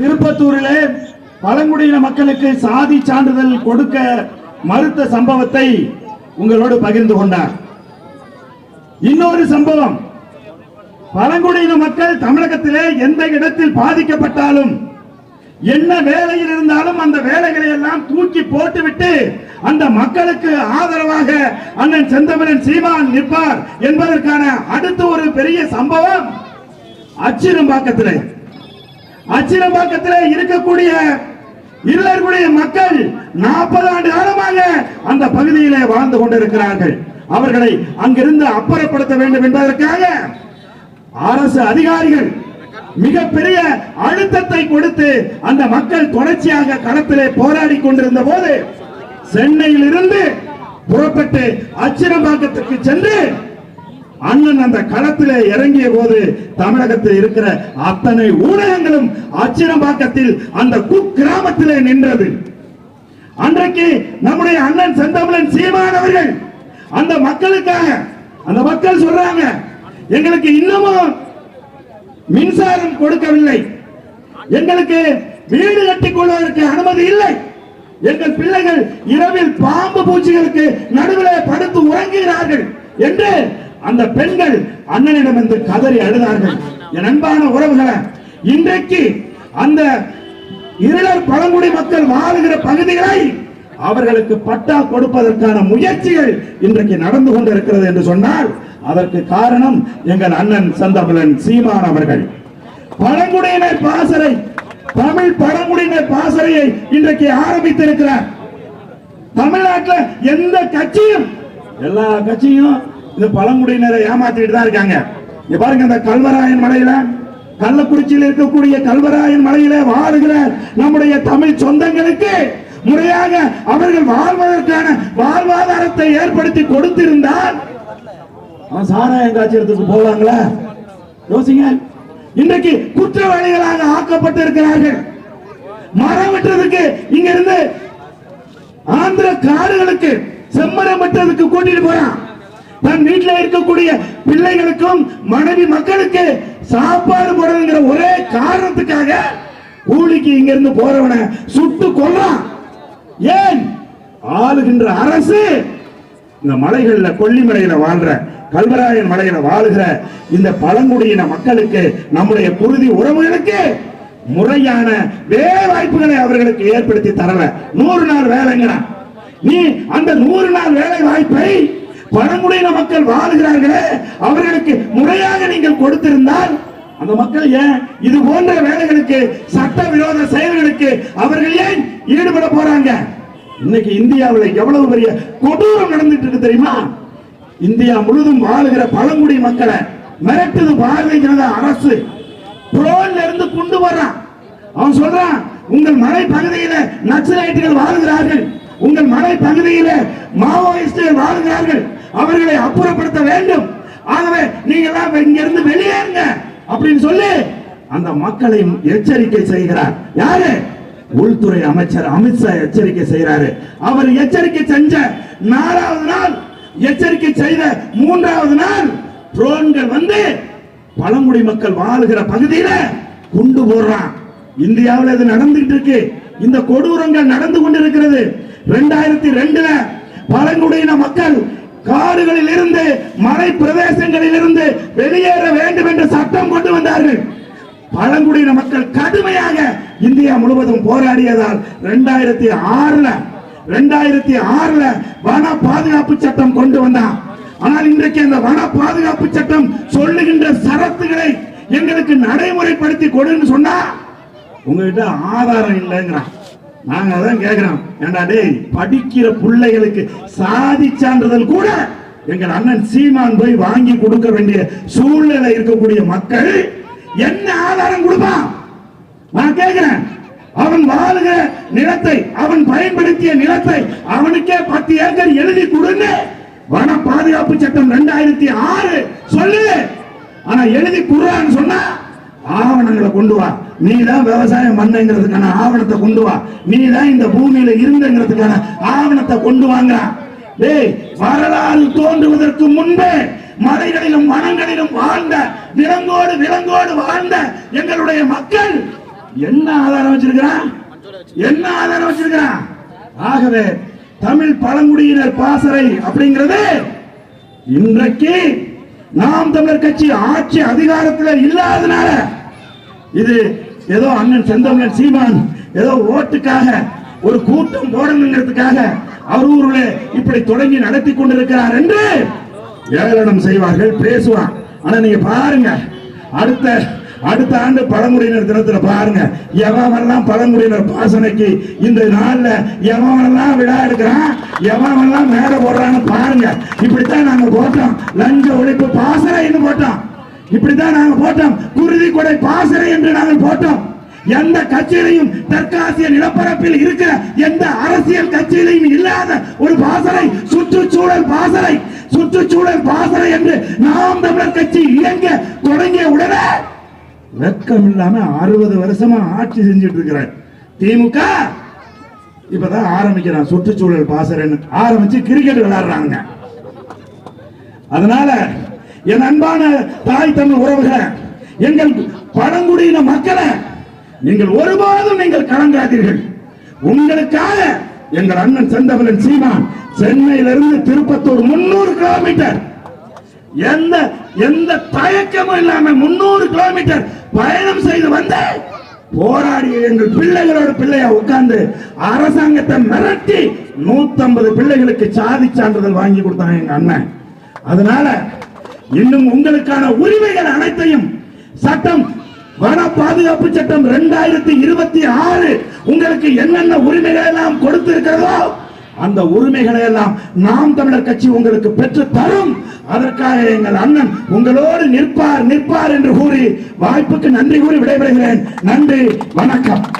திருப்பத்தூரிலே பழங்குடியின மக்களுக்கு சாதி சான்றிதழ் கொடுக்க மறுத்த சம்பவத்தை உங்களோடு பகிர்ந்து கொண்டார். இன்னொரு சம்பவம். பழங்குடியின மக்கள் தமிழகத்திலே எந்த இடத்தில் பாதிக்கப்பட்டாலும் என்ன வேலையில் இருந்தாலும் அந்த வேலைகளை எல்லாம் தூக்கி போட்டுவிட்டு அந்த மக்களுக்கு ஆதரவாக அண்ணன் செந்தமிழன் சீமான் நிற்பார் என்பதற்கான அடுத்த ஒரு பெரிய சம்பவம் அச்சிரம்பாக்கத்திலே அச்சிரம்பாக்கத்திலே இருக்கக்கூடிய இல்லர்களுடைய மக்கள் நாற்பது ஆண்டு காலமாக அந்த பகுதியிலே வாழ்ந்து கொண்டிருக்கிறார்கள். அவர்களை அங்கிருந்து அப்புறப்படுத்த வேண்டும் என்பதற்காக அரசு அதிகாரிகள் மிகப்பெரிய அழுத்தத்தை கொடுத்து அந்த மக்கள் தொடர்ச்சியாக களத்திலே போராடி கொண்டிருந்த போது சென்னையில் இருந்து புறப்பட்டு அச்சிரம்பாக்கத்துக்கு சென்று அண்ணன் அந்த களத்தில் இறங்கிய போது தமிழகத்தில் இருக்கிற அத்தனை ஊடகங்களும் அச்சிரம்பாக்கத்தில் அந்த குக்கிராமத்திலே நின்றது. அன்றைக்கு நம்முடைய அண்ணன் செந்தமிழன் சீமானவர்கள் அந்த மக்களுக்காக அந்த மக்கள் சொல்றாங்க எங்களுக்கு இன்னமும் மின்சாரம் கொடுக்கவில்லை. எங்களுக்கு வீடு கட்டிக் கொள்வதற்கு அனுமதி இல்லை. எங்கள் பிள்ளைகள் இரவில் பாம்பு பூச்சிகளுக்கு நடுவில் படுத்து உறங்குகிறார்கள் என்று அந்த பெண்கள் அண்ணனிடம் வந்து கதறி அழுதார்கள். என் அன்பான உறவுகளை இன்றைக்கு அந்த இருளர் பழங்குடி மக்கள் வாழுகிற பகுதிகளை அவர்களுக்கு பட்டா கொடுப்பதற்கான முயற்சிகள் இன்றைக்கு நடந்து கொண்டிருக்கிறது என்று சொன்னால் அதற்கு காரணம் எங்கள் அண்ணன் சந்தமிழன் சீமான் அவர்கள். பழங்குடியினர் பாசறை தமிழ் பழங்குடியினர் பாசறையை இன்றைக்கு ஆரம்பித்திருக்கிறார். தமிழ்நாட்டில் எந்த கட்சியும் எல்லா கட்சியும் இந்த பழங்குடியினரை ஏமாத்திட்டு தான் இருக்காங்க. இங்க பாருங்க இந்த கல்வராயன் மலையில கள்ளக்குறிச்சியில் இருக்கக்கூடிய கல்வராயன் மலையில வாழுகிற நம்முடைய தமிழ் சொந்தங்களுக்கு முறையாக அவர்கள் வாழ்வதற்கான வாழ்வாதாரத்தை ஏற்படுத்தி கொடுத்திருந்தால் சாராயம் காய்ச்சறதுக்கு போவாங்களா யோசிங்க. இன்றைக்கு குற்றவாளிகளாக ஆக்கப்பட்டு இருக்கிறார்கள் மரம் வெட்டுறதுக்கு இங்க இருந்து ஆந்திர காடுகளுக்கு செம்மரம் வெட்டுறதுக்கு கூட்டிட்டு போறான். தன் வீட்டுல இருக்கக்கூடிய பிள்ளைகளுக்கும் மனைவி மக்களுக்கு சாப்பாடு போடணுங்கிற ஒரே காரணத்துக்காக கூலிக்கு இங்க இருந்து போறவனை சுட்டு கொல்றான். ஏன்? ஆளுகின்ற அரசு இந்த மலைகள்ல கொல்லிமலையில வாழ்ற கல்வராயன் மலையில வாழுகிற இந்த பழங்குடியின மக்களுக்கு நம்முடைய குருதி உறவுகளுக்கு முறையான வேலை வாய்ப்புகளை அவர்களுக்கு ஏற்படுத்தி தரல. நூறு நாள் வேலைங்கிறான். நீ அந்த நூறு நாள் வேலை பழங்குடியின மக்கள் வாழுகிறார்களே அவர்களுக்கு முறையாக நீங்கள் கொடுத்திருந்தால் அந்த மக்கள் ஏன் இது போன்ற வேலைகளுக்கு சட்ட விரோத செயல்களுக்கு அவர்கள் ஏன் ஈடுபட போறாங்க? இன்னைக்கு இந்தியாவில் எவ்வளவு பெரிய கொடூரம் நடந்துட்டு இருக்கு தெரியுமா? இந்தியா முழுதும் வாழுகிற பழங்குடி மக்களை மிரட்டுது பாரதிய அரசு. புரோன்ல இருந்து கொண்டு வர்றான் அவன் சொல்றான் உங்கள் மலை பகுதியில நக்சலைட்டுகள் வாழ்கிறார்கள். உங்கள் மலை பகுதியில மாவோயிஸ்டுகள் வாழ்கிறார்கள். அவர்களை அப்புறப்படுத்த வேண்டும். ஆகவே நீங்க எல்லாம் இங்க இருந்து வெளியேறுங்க அப்படின்னு சொல்லி அந்த மக்களை எச்சரிக்கை செய்கிறார். யாரு? உள்துறை அமைச்சர் அமித்ஷா எச்சரிக்கை செய்கிறாரு. அவர் எச்சரிக்கை செஞ்ச நாலாவது நாள் எச்சரிக்கை செய்த மூன்றாவது நாள் ட்ரோன்கள் வந்து பழங்குடி மக்கள் வாழுகிற பகுதியில குண்டு போடுறான். இந்தியாவில் இது நடந்துகிட்டு இருக்கு. இந்த கொடூரங்கள் நடந்து கொண்டிருக்கிறது. ரெண்டாயிரத்தி ரெண்டுல பழங்குடியின மக்கள் காடுகளில் இருந்து மலை பிரதேசங்களில் இருந்து வெளியேற வேண்டும் என்று சட்டம் கொண்டு வந்தார்கள். பழங்குடியின மக்கள் கடுமையாக இந்தியா முழுவதும் போராடியதால் ரெண்டாயிரத்தி ஆறுல ரெண்டாயிரத்தி ஆறுல வன பாதுகாப்பு சட்டம் கொண்டு வந்தான். ஆனால் இன்றைக்கு அந்த வன பாதுகாப்பு சட்டம் சொல்லுகின்ற சரத்துகளை எங்களுக்கு நடைமுறைப்படுத்தி கொடுன்னு சொன்னா உங்ககிட்ட ஆதாரம் இல்லைங்கிறான் நாங்க அதான் கேக்குறோம் ஏண்டா டேய் படிக்கிற பிள்ளைகளுக்கு சாதி சான்றிதழ் கூட எங்கள் அண்ணன் சீமான் போய் வாங்கி கொடுக்க வேண்டிய சூழ்நிலை இருக்கக்கூடிய மக்கள் என்ன ஆதாரம் கொடுப்பான் நான் கேட்கிறேன் அவன் வாழுகிற நிலத்தை அவன் பயன்படுத்திய நிலத்தை அவனுக்கே பத்து ஏக்கர் எழுதி கொடுன்னு வன பாதுகாப்பு சட்டம் ரெண்டாயிரத்தி ஆறு சொல்லு. ஆனா எழுதி குடுறான்னு சொன்னா ஆவணங்களை கொண்டு வா. நீ தான் விவசாயம் பண்ணங்கிறதுக்கான ஆவணத்தை கொண்டு வா. நீ தான் இந்த பூமியில இருந்தங்கிறதுக்கான ஆவணத்தை கொண்டு வாங்க. டேய் வரலாறு தோன்றுவதற்கு முன்பே மலைகளிலும் வனங்களிலும் வாழ்ந்த விலங்கோடு விலங்கோடு வாழ்ந்த எங்களுடைய மக்கள் என்ன ஆதாரம் வச்சிருக்கிறான்? என்ன ஆதாரம் வச்சிருக்கிறான்? ஆகவே தமிழ் பழங்குடியினர் பாசறை அப்படிங்கிறது இன்றைக்கு நாம் தமிழர் கட்சி ஆட்சி அதிகாரத்தில் இல்லாதனால இது ஏதோ அண்ணன் செந்தமிழன் சீமான் ஏதோ ஓட்டுக்காக ஒரு கூட்டம் போடணுங்கிறதுக்காக அவர் இப்படி தொடங்கி நடத்தி கொண்டிருக்கிறார் என்று ஏளனம் செய்வார்கள் பேசுவான் ஆனா நீங்க பாருங்க அடுத்த அடுத்த ஆண்டு பழங்குடியினர் தினத்துல பாருங்க எவன் பழங்குடியினர் பாசனைக்கு இந்த நாள்ல எவன் விழா எடுக்கிறான் எவன் மேல போடுறான்னு பாருங்க. இப்படித்தான் நாங்க போட்டோம் லஞ்ச ஒழிப்பு பாசறைன்னு போட்டோம். இப்படித்தான் நாங்க போட்டோம். குருதி கொடை பாசறை என்று நாங்கள் போட்டோம். எந்த கட்சியிலையும் தெற்காசிய நிலப்பரப்பில் இருக்கிற எந்த அரசியல் கட்சியிலையும் இல்லாத ஒரு பாசறை சுற்றுச்சூழல் பாசறை சுற்றுச்சூழல் பாசறை என்று நாம் தமிழர் கட்சி இயங்க தொடங்கிய உடனே வெக்கம் இல்லாம அறுபது வருஷமா ஆட்சி செஞ்சுட்டு இருக்கிறார் திமுக இப்பதான் ஆரம்பிக்கிறான் சுற்றுச்சூழல் பாசறைன்னு. ஆரம்பிச்சு கிரிக்கெட் விளையாடுறாங்க அதனால என் அன்பான தாய் தமிழ் உறவுகளை எங்கள் பழங்குடியின மக்களை நீங்கள் ஒருபோதும் நீங்கள் கலங்காதீர்கள். உங்களுக்காக எங்கள் அண்ணன் செந்தமிழன் சீமான் சென்னையிலிருந்து திருப்பத்தூர் முன்னூறு கிலோமீட்டர். எந்த எந்த தயக்கமும் இல்லாம முன்னூறு கிலோமீட்டர் பயணம் செய்து வந்த போராடிய எங்கள் பிள்ளைகளோட பிள்ளையா உட்கார்ந்து அரசாங்கத்தை மிரட்டி நூத்தம்பது பிள்ளைகளுக்கு சாதி சான்றிதழ் வாங்கி கொடுத்தாங்க எங்க அண்ணன். அதனால இன்னும் உங்களுக்கான உரிமைகள் அனைத்தையும் சட்டம் வன பாதுகாப்பு சட்டம் இரண்டாயிரத்தி இருபத்தி ஆறு உங்களுக்கு என்னென்ன உரிமைகள் எல்லாம் கொடுத்திருக்கிறதோ அந்த உரிமைகளை எல்லாம் நாம் தமிழர் கட்சி உங்களுக்கு பெற்று தரும். அதற்காக எங்கள் அண்ணன் உங்களோடு நிற்பார் நிற்பார் என்று கூறி வாய்ப்புக்கு நன்றி கூறி விடைபெறுகிறேன். நன்றி வணக்கம்.